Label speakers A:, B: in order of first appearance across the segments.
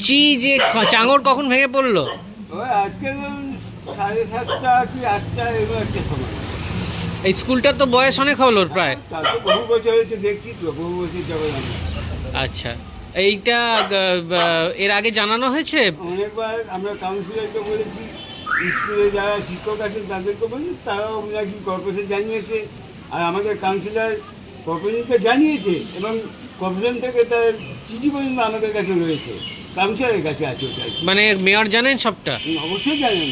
A: বলছি যে চাঙড় কখন ভেঙে পড়ল?
B: আজকে সাড়ে সাতটা কি আটটা এরকম একটা সময়।
A: এই স্কুলটার তো বয়স অনেক হলো প্রায়।
B: বহু বছর হয়েছে দেখছি তো বহু বছর যাবে
A: আচ্ছা এইটা এর আগে জানানো হয়েছে?
B: অনেকবার আমরা কাউন্সিলরকে বলেছি স্কুলে যারা শিক্ষক আছেন তাদেরকে বলেছি তারাও নাকি কর্পোরেশন জানিয়েছে? আর আমাদের কাউন্সিলর কর্পোরেশনকে জানিয়েছে এবং কর্পোরেশন থেকে তার চিঠি পর্যন্ত আমাদের কাছে রয়েছে। কাউন্সিলরের কাছে আছে ওটা।
A: মানে মেয়র জানেন সবটা?
B: অবশ্যই জানেন।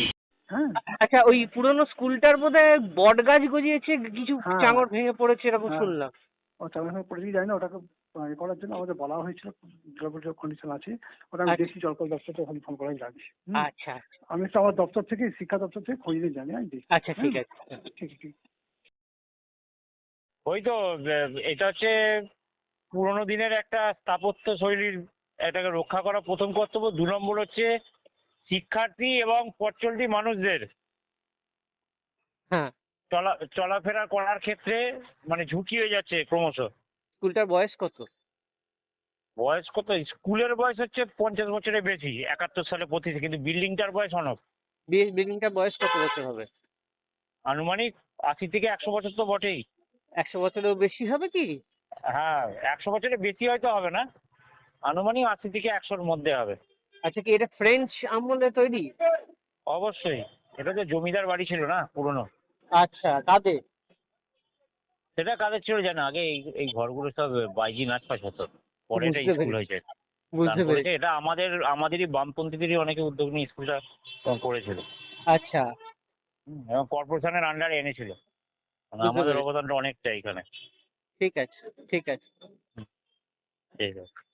C: হ্যাঁ।
A: আচ্ছা ওই পুরনো স্কুলটার বোধহয় বট গাছ গজিয়েছে কিছু
C: হ্যাঁ।
A: চাঙড় ভেঙে পড়েছে এরকম
C: হ্যাঁ।
A: শুনলাম।
C: ও চালানো পড়েছি জানি না ওটাকে ইয়ে করার জন্য আমাদের বলা হয়েছিল জলপরিচয় কন্ডিশন আছে ওটা আমি
A: আচ্ছা।
C: দেখছি জলপল দপ্তরটা ওখানে ফোন করাই লাগছে হুম।
A: আচ্ছা আচ্ছা।
C: আমি তো আমার দপ্তর থেকে শিক্ষা দপ্তর থেকে খোঁজ নিয়ে জানি আমি দেখছি
A: আচ্ছা ঠিক আছে।
C: ঠিক ঠিক
D: ওই তো এটা হচ্ছে পুরোনো দিনের একটা স্থাপত্য শৈলীর এটাকে রক্ষা করা প্রথম কর্তব্য। দু নম্বর হচ্ছে শিক্ষার্থী এবং পথচলতি মানুষদের।
A: হ্যাঁ।
D: চলা চলাফেরা করার ক্ষেত্রে মানে ঝুঁকি হয়ে যাচ্ছে ক্রমশ।
A: স্কুলটার বয়স কত?
D: বয়স কত? স্কুলের বয়স হচ্ছে পঞ্চাশ বছরের বেশি একাত্তর সালে প্রতিষ্ঠা কিন্তু বিল্ডিংটার বয়স অনেক
A: বিল্ডিংটার বয়স কত বছর হবে?
D: আনুমানিক আশি থেকে একশো বছর তো বটেই।
A: একশো বছরেরও বেশি হবে কি?
D: হ্যাঁ একশো বছরের বেশি হয়তো হবে না। আনুমানিক আশি থেকে একশোর মধ্যে হবে।
A: আচ্ছা কি এটা ফ্রেঞ্চ আমলে তৈরি?
D: অবশ্যই। এটা তো জমিদার বাড়ি ছিল না পুরনো।
A: আচ্ছা কাদের?
D: সেটা কাদের ছিল জানো? আগে এই এই ঘরগুলো সব বাইজি নাচ ফাচ হতো পরে এটা স্কুল হয়েছে। তারপরে এটা আমাদের আমাদেরই বামপন্থীদেরই অনেকে উদ্যোগ নিয়ে স্কুলটা করেছিল।
A: আচ্ছা।
D: এবং কর্পোরেশনের আন্ডারে এনেছিল। মানে আমাদের অবদানটা অনেকটা এখানে।
A: ঠিক আছে ঠিক আছে।
D: ঠিক আছে।